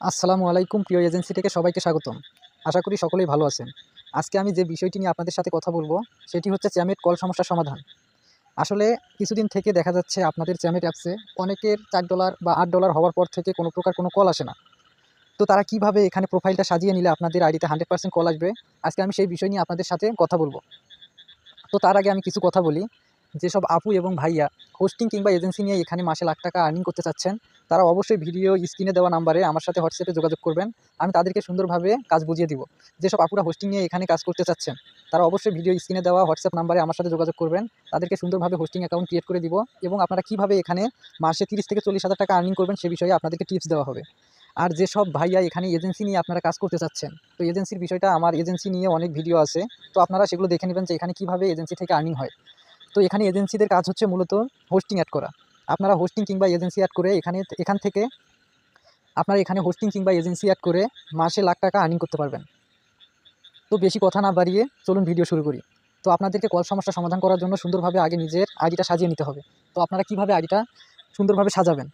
আসসালামু আলাইকুম, প্রিয় এজেন্সি থেকে সবাইকে স্বাগতম। আশা করি সকলেই ভালো আছেন। আজকে আমি যে বিষয়টি নিয়ে আপনাদের সাথে কথা বলব, সেটি হচ্ছে চ্যামেট কল সমস্যার সমাধান। আসলে কিছুদিন থেকে দেখা যাচ্ছে আপনাদের চ্যামেট অ্যাপসে অনেকের চার ডলার বা আট ডলার হওয়ার পর থেকে কোনো প্রকার কোনো কল আসে না। তো তারা কীভাবে এখানে প্রোফাইলটা সাজিয়ে নিলে আপনাদের আইডিতে হান্ড্রেড পার্সেন্ট কল আসবে? আজকে আমি সেই বিষয় নিয়ে আপনাদের সাথে কথা বলব। তো তার আগে আমি কিছু কথা বলি। যেসব আপু এবং ভাইয়া হোস্টিং কিংবা এজেন্সি নিয়ে এখানে মাসে লাখ টাকা আর্নিং করতে চাচ্ছেন তারা অবশ্যই ভিডিও স্ক্রিনে দেওয়া নাম্বারে আমার সাথে হোয়াটসঅ্যাপে যোগাযোগ করবেন। আমি তাদেরকে সুন্দরভাবে কাজ বুঝিয়ে দিব। যেসব আপুরা হোস্টিং নিয়ে এখানে কাজ করতে চাচ্ছেন, তারা অবশ্যই ভিডিও স্ক্রিনে দেওয়া হোয়াটসঅ্যাপ নাম্বারে আমার সাথে যোগাযোগ করবেন। তাদেরকে সুন্দরভাবে হোস্টিং অ্যাকাউন্ট ক্রিয়েট করে দিব এবং আপনারা কীভাবে এখানে মাসে তিরিশ থেকে চল্লিশ হাজার টাকা আর্নিং করবেন সে বিষয়ে আপনাদেরকে টিপস দেওয়া হবে। আর যেসব ভাইয়া এখানে এজেন্সি নিয়ে আপনারা কাজ করতে চাচ্ছেন, তো এজেন্সির বিষয়টা আমার এজেন্সি নিয়ে অনেক ভিডিও আছে। তো আপনারা সেগুলো দেখে নেবেন যে এখানে কীভাবে এজেন্সি থেকে আর্নিং হয়। তো এখানে এজেন্সিদের কাজ হচ্ছে মূলত হোস্টিং অ্যাড করা। আপনারা হোস্টিং কিংবা এজেন্সি অ্যাড করে এখানে, এখান থেকে আপনারা এখানে হোস্টিং কিংবা এজেন্সি অ্যাড করে মাসে লাখ টাকা আর্নিং করতে পারবেন। তো বেশি কথা না বাড়িয়ে চলুন ভিডিও শুরু করি। তো আপনাদেরকে কল সমস্যা সমাধান করার জন্য সুন্দরভাবে আগে নিজের আইডিটা সাজিয়ে নিতে হবে। তো আপনারা কীভাবে আইডিটা সুন্দরভাবে সাজাবেন?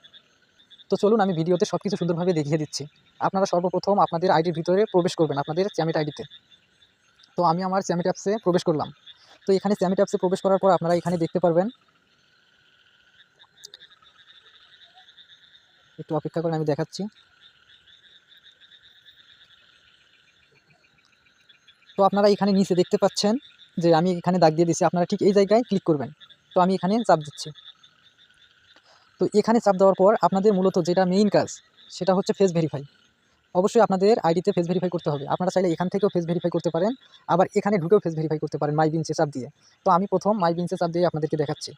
তো চলুন আমি ভিডিওতে সব কিছু সুন্দরভাবে দেখিয়ে দিচ্ছি। আপনারা সর্বপ্রথম আপনাদের আইডির ভিতরে প্রবেশ করবেন, আপনাদের চ্যামিট আইডিতে তো আমি আমার চ্যামিট অ্যাপসে প্রবেশ করলাম। তো এখানে চ্যামিট অ্যাপসে প্রবেশ করার পর আপনারা এখানে দেখতে পারবেন একটু অপেক্ষা করে আমি দেখাচ্ছি। তো আপনারা এখানে নিচে দেখতে পাচ্ছেন যে আমি এখানে দাগ দিয়ে দিচ্ছি আপনারা ঠিক এই জায়গায় ক্লিক করবেন। তো আমি এখানে চাপ দিচ্ছি। তো এখানে চাপ দেওয়ার পর আপনাদের মূলত যেটা মেইন কাজ, সেটা হচ্ছে ফেস ভেরিফাই অবশ্যই আপনাদের আইডিতে ফেস ভেরিফাই করতে হবে। আপনারা চাইলে এখান থেকেও ফেস ভেরিফাই করতে পারেন। আবার এখানে ঢুকেও ফেস ভেরিফাই করতে পারেন মাই বিনসে চাপ দিয়ে। তো আমি প্রথম মাই বিনসে চাপ দিয়ে আপনাদেরকে দেখাচ্ছি।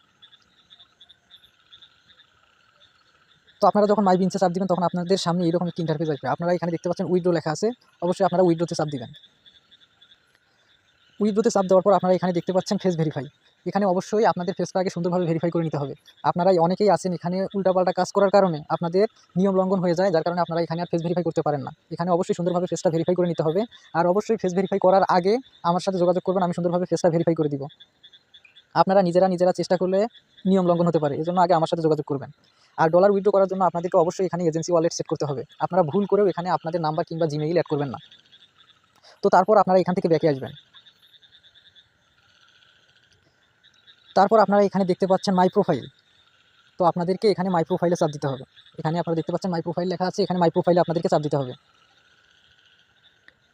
তো আপনারা যখন মাই বিনসে চাপ দিবেন, তখন আপনাদের সামনে এরকম একটি ইন্টারফেস আসবে। আপনারা এখানে দেখতে পাচ্ছেন উইড্রো লেখা আছে। অবশ্যই আপনারা উইড্রোতে চাপ দিবেন। উইড্রোতে চাপ দেওয়ার পর আপনারা এখানে দেখতে পাচ্ছেন ফেস ভেরিফাই এখানে অবশ্যই আপনাদের ফেসটা আগে সুন্দরভাবে ভেরিফাই করে নিতে হবে। আপনারাই অনেকেই আছেন এখানে উল্টাপাল্টা কাজ করার কারণে আপনাদের নিয়ম লঙ্ঘন হয়ে যায়, যার কারণে আপনারা এখানে আর ফেস ভেরিফাই করতে পারেন না। এখানে অবশ্যই সুন্দরভাবে ফেসটা ভেরিফাই করে নিতে হবে। আর অবশ্যই ফেস ভেরিফাই করার আগে আমার সাথে যোগাযোগ করবেন, আমি সুন্দরভাবে ফেসটা ভেরিফাই করে দিব। আপনারা নিজেরা নিজেরা চেষ্টা করলে নিয়ম লঙ্ঘন হতে পারে, এজন্য আগে আমার সাথে যোগাযোগ করবেন। আর ডলার উইথড্র করার জন্য আপনাদেরকে অবশ্যই এখানে এজেন্সি ওয়ালেট সেট করতে হবে। আপনারা ভুল করেও এখানে আপনাদের নাম্বার কিংবা জিমেইল অ্যাড করবেন না। তো তারপর আপনারা এখান থেকে ব্যাকে আসবেন। তারপর আপনারা এখানে দেখতে পাচ্ছেন মাই প্রোফাইল তো আপনাদেরকে এখানে মাই প্রোফাইলে চাপ দিতে হবে। এখানে আপনারা দেখতে পাচ্ছেন মাই প্রোফাইল লেখা আছে, এখানে মাই প্রোফাইলে আপনাদেরকে চাপ দিতে হবে।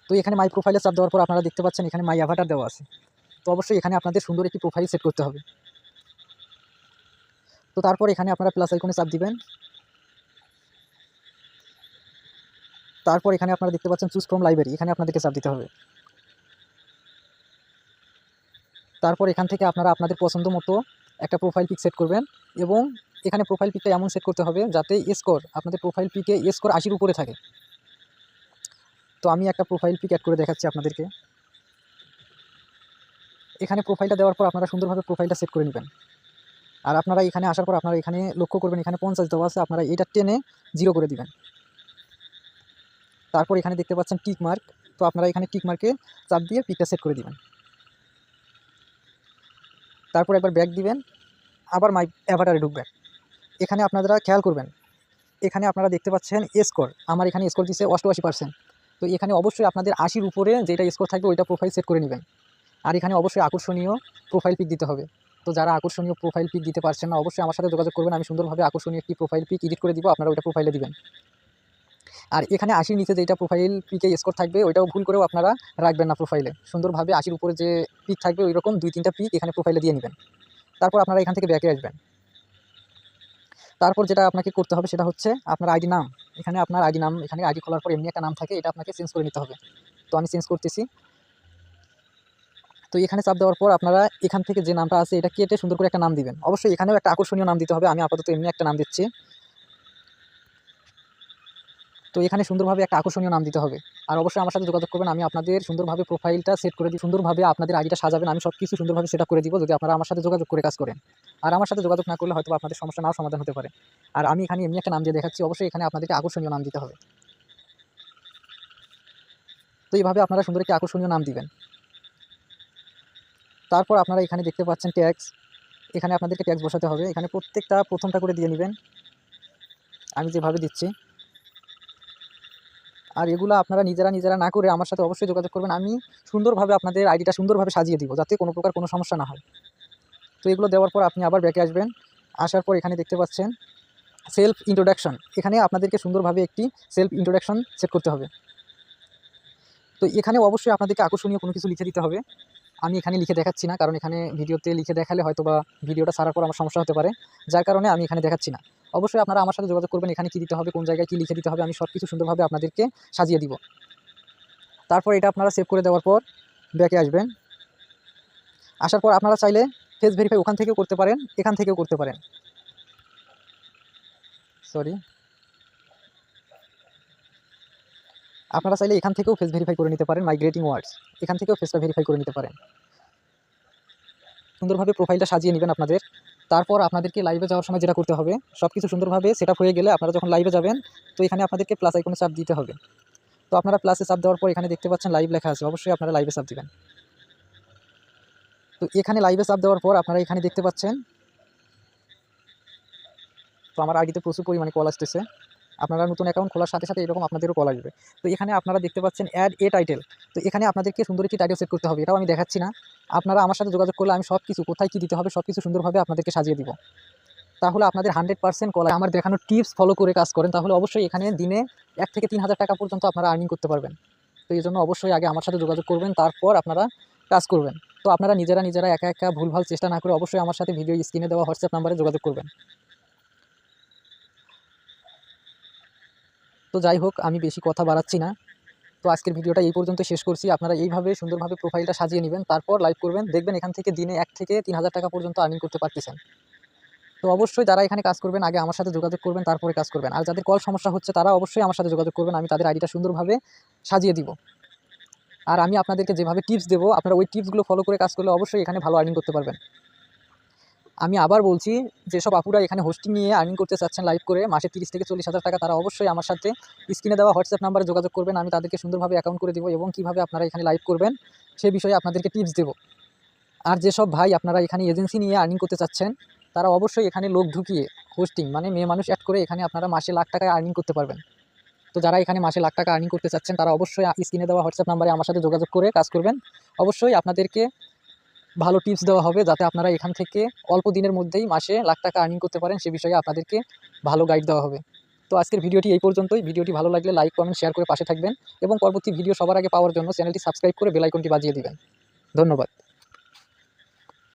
তো এখানে মাই প্রোফাইলে চাপ দেওয়ার পর আপনারা দেখতে পাচ্ছেন এখানে মাই অ্যাভাটার দেওয়া আছে। তো অবশ্যই এখানে আপনাদের সুন্দর একটি প্রোফাইল সেট করতে হবে। তো তারপর এখানে আপনারা প্লাস আইকনে চাপ দিবেন। তারপর এখানে আপনারা দেখতে পাচ্ছেন চুজ ফ্রম লাইব্রেরি এখানে আপনাদেরকে চাপ দিতে হবে। তারপর এখান থেকে আপনারা আপনাদের পছন্দ মতো একটা প্রোফাইল পিক সেট করবেন এবং এখানে প্রোফাইল পিকটা এমন সেট করতে হবে যাতে স্কোর আপনাদের প্রোফাইল পিকে স্কোর আশির উপরে থাকে। তো আমি একটা প্রোফাইল পিক অ্যাড করে দেখাচ্ছি আপনাদেরকে। এখানে প্রোফাইলটা দেওয়ার পর আপনারা সুন্দরভাবে প্রোফাইলটা সেট করে নেবেন। আর আপনারা এখানে আসার পর আপনারা এখানে লক্ষ্য করবেন, এখানে পঞ্চাশ দেওয়া আছে, আপনারা এটা টেনে জিরো করে দিবেন। তারপর এখানে দেখতে পাচ্ছেন টিক মার্ক তো আপনারা এখানে টিক মার্কে চাপ দিয়ে পিকটা সেট করে দিবেন। তারপর একবার ব্যাক দিবেন, আবার মাই অ্যাভাটারে ঢুকবেন। এখানে আপনারা খেয়াল করবেন, এখানে আপনারা দেখতে পাচ্ছেন স্কোর আমার এখানে স্কোর দিচ্ছে অষ্টআশি পার্সেন্ট তো এখানে অবশ্যই আপনাদের আশির উপরে যেটা স্কোর থাকবে, ওইটা প্রোফাইল সেট করে নেবেন। আর এখানে অবশ্যই আকর্ষণীয় প্রোফাইল পিক দিতে হবে। তো যারা আকর্ষণীয় প্রোফাইল পিক দিতে পারছেন না, অবশ্যই আমার সাথে যোগাযোগ করবেন। আমি সুন্দরভাবে আকর্ষণীয় একটি প্রোফাইল পিক এডিট করে দিব, আপনারা ওইটা প্রোফাইলে দিবেন। আর এখানে আশির নিচে যেটা প্রোফাইল পিকে স্কোর থাকবে, ওইটাও ভুল করেও আপনারা রাখবেন না প্রোফাইলে সুন্দরভাবে আশির উপরে যে পিক থাকবে ওই রকম দুই তিনটা পিক এখানে প্রোফাইলে দিয়ে নেবেন। তারপর আপনারা এখান থেকে ব্যাকে আসবেন। তারপর যেটা আপনাকে করতে হবে সেটা হচ্ছে আপনার আইডি নাম। এখানে আপনার আইডি নাম, এখানে আইডি খোলার পর এমনি একটা নাম থাকে, এটা আপনাকে চেঞ্জ করে নিতে হবে। তো আমি চেঞ্জ করতেছি। তো এখানে চাপ দেওয়ার পর আপনারা এখান থেকে যে নামটা আছে, এটা কেটে সুন্দর করে একটা নাম দিবেন। অবশ্যই এখানেও একটা আকর্ষণীয় নাম দিতে হবে, আমি আপাতত এমনি একটা নাম দিচ্ছি। তো এখানে সুন্দরভাবে একটা আকর্ষণীয় নাম দিতে হবে। আর অবশ্যই আমার সাথে যোগাযোগ করবেন, আমি আপনাদের সুন্দরভাবে প্রোফাইলটা সেট করে দিই, সুন্দরভাবে আপনাদের আইডিটা সাজাবেন, আমি সব কিছু সুন্দরভাবে সেটা করে দিব, যদি আপনারা আমার সাথে যোগাযোগ করে কাজ করেন। আর আমার সাথে যোগাযোগ না করলে হয়তো আপনাদের সমস্যা নাও সমাধান হতে পারে। আর আমি এখানে এমনি একটা নাম দিয়ে দেখাচ্ছি, অবশ্যই এখানে আপনাদেরকে আকর্ষণীয় নাম দিতে হবে। তো এইভাবে আপনারা সুন্দর একটি আকর্ষণীয় নাম দিবেন। তারপর আপনারা এখানে দেখতে পাচ্ছেন ট্যাক্স। এখানে আপনাদেরকে ট্যাক্স বসাতে হবে। এখানে প্রত্যেকটা, প্রথমটা করে দিয়ে নেবেন। আমি যেভাবে দিচ্ছি। আর এগুলো আপনারা নিজেরা নিজেরা না করে আমার সাথে অবশ্যই যোগাযোগ করবেন। আমি সুন্দরভাবে আপনাদের আইডিটা সুন্দরভাবে সাজিয়ে দিব, যাতে কোনো প্রকার কোনো সমস্যা না হয়। তো এগুলো দেওয়ার পর আপনি আবার ব্যাকে আসবেন। আসার পর এখানে দেখতে পাচ্ছেন সেলফ ইন্ট্রোডাকশন। এখানে আপনাদেরকে সুন্দরভাবে একটি সেলফ ইন্ট্রোডাকশন সেট করতে হবে। তো এখানে অবশ্যই আপনাদেরকে আকর্ষণীয় কোনো কিছু লিখে দিতে হবে। আমি এখানে লিখে দেখাচ্ছি না, কারণ এখানে ভিডিওতে লিখে দেখালে হয়তো বা ভিডিওটা সারার পর আমার সমস্যা হতে পারে। যার কারণে আমি এখানে দেখাচ্ছি না। অবশ্যই আপনারা আমার সাথে যোগাযোগ করবেন, এখানে কী দিতে হবে, কোন জায়গায় কী লিখে দিতে হবে, আমি সব কিছু সুন্দরভাবে আপনাদেরকে সাজিয়ে দিব। তারপর এটা আপনারা সেভ করে দেওয়ার পর ব্যাকে আসবেন। আসার পর আপনারা চাইলে ফেস ভেরিফাই ওখান থেকেও করতে পারেন, এখান থেকেও করতে পারেন। সরি আপনারা চাইলে এখান থেকেও ফেস ভেরিফাই করে নিতে পারেন মাইগ্রেটিং ওয়ার্ডস এখান থেকেও ফেসটা ভেরিফাই করে নিতে পারেন। সুন্দরভাবে প্রোফাইলটা সাজিয়ে নেবেন আপনাদের। তারপর আপনাদেরকে লাইভে যাওয়ার সময় যেটা করতে হবে সব কিছু সুন্দরভাবে সেট হয়ে গেলে আপনারা যখন লাইভে যাবেন, তো এখানে আপনাদেরকে প্লাস আইকনে চাপ দিতে হবে। তো আপনারা প্লাসে চাপ দেওয়ার পর এখানে দেখতে পাচ্ছেন লাইভ লেখা আছে, অবশ্যই আপনারা লাইভে চাপ দেবেন। তো এখানে লাইভে চাপ দেওয়ার পর আপনারা এখানে দেখতে পাচ্ছেন, তো আমার আইডিতে প্রচুর পরিমাণে কল আসতেছে। আপনারা নতুন অ্যাকাউন্ট খোলার সাথে সাথে এরকম আপনাদেরও কল আসবে। তো এখানে আপনারা দেখতে পাচ্ছেন অ্যাড এ টাইটেল তো এখানে আপনাদেরকে সুন্দর একটি টাইটেল সেট করতে হবে, এটাও আমি দেখাচ্ছি না। আপনারা আমার সাথে যোগাযোগ করলে আমি সব কিছু কোথায় কী দিতে হবে সব কিছু সুন্দরভাবে আপনাদেরকে সাজিয়ে দিব। তাহলে আপনাদের হান্ড্রেড পার্সেন্ট কল আমার দেখানো টিপস ফলো করে কাজ করেন, তাহলে অবশ্যই এখানে দিনে এক থেকে তিন হাজার টাকা পর্যন্ত আপনারা আর্নিং করতে পারবেন। তো এই জন্য অবশ্যই আগে আমার সাথে যোগাযোগ করবেন, তারপর আপনারা কাজ করবেন। তো আপনারা নিজেরা নিজেরা একা একা ভুলভাল চেষ্টা না করে অবশ্যই আমার সাথে ভিডিও স্ক্রিনে দেওয়া হোয়াটসঅ্যাপ নাম্বারে যোগাযোগ করবেন। তো যাই হোক, আমি বেশি কথা বাড়াচ্ছি না। তো আজকের ভিডিওটা এই পর্যন্ত শেষ করছি। আপনারা এইভাবে সুন্দরভাবে প্রোফাইলটা সাজিয়ে নেবেন, তারপর লাইভ করবেন। দেখবেন এখান থেকে দিনে এক থেকে তিন হাজার টাকা পর্যন্ত আর্নিং করতে পারতেছেন। তো অবশ্যই যারা এখানে কাজ করবেন, আগে আমার সাথে যোগাযোগ করবেন, তারপরে কাজ করবেন। আর যাদের কল সমস্যা হচ্ছে, তারা অবশ্যই আমার সাথে যোগাযোগ করবেন। আমি তাদের আইডিটা সুন্দরভাবে সাজিয়ে দিব। আর আমি আপনাদেরকে যেভাবে টিপস দেবো, আপনারা ওই টিপসগুলো ফলো করে কাজ করলে অবশ্যই এখানে ভালো আর্নিং করতে পারবেন। আমি আবার বলছি, যেসব আপুরা এখানে হোস্টিং নিয়ে আর্নিং করতে চাচ্ছেন লাইভ করে, মাসে তিরিশ থেকে চল্লিশ হাজার টাকা, তারা অবশ্যই আমার সাথে স্ক্রিনে দেওয়া হোয়াটসঅ্যাপ নাম্বারে যোগাযোগ করবেন। আমি তাদেরকে সুন্দরভাবে অ্যাকাউন্ট করে দেবো এবং কীভাবে আপনারা এখানে লাইভ করবেন, সে বিষয়ে আপনাদেরকে টিপস দেবো। আর যেসব ভাই আপনারা এখানে এজেন্সি নিয়ে আর্নিং করতে চাচ্ছেন, তারা অবশ্যই এখানে লোক ঢুকিয়ে হোস্টিং মানে মেয়ে মানুষ অ্যাড করে এখানে আপনারা মাসে লাখ টাকায় আর্নিং করতে পারবেন। তো যারা এখানে মাসে লাখ টাকা আর্নিং করতে চাচ্ছেন, তারা অবশ্যই স্ক্রিনে দেওয়া হোয়াটসঅ্যাপ নাম্বারে আমার সাথে যোগাযোগ করে কাজ করবেন। অবশ্যই আপনাদেরকে ভালো টিপস দেওয়া হবে যাতে আপনারা এখান থেকে অল্প দিনের মধ্যেই মাসে লাখ টাকা আর্নিং করতে পারেন, সে বিষয়ে আপনাদেরকে ভালো গাইড দেওয়া হবে। তো আজকের ভিডিওটি এই পর্যন্তই। ভিডিওটি ভালো লাগলে লাইক কমেন্ট শেয়ার করে পাশে থাকবেন এবং পরবর্তী ভিডিও সবার আগে পাওয়ার জন্য চ্যানেলটি সাবস্ক্রাইব করে বেলাইকনটি বাজিয়ে দেবেন। ধন্যবাদ।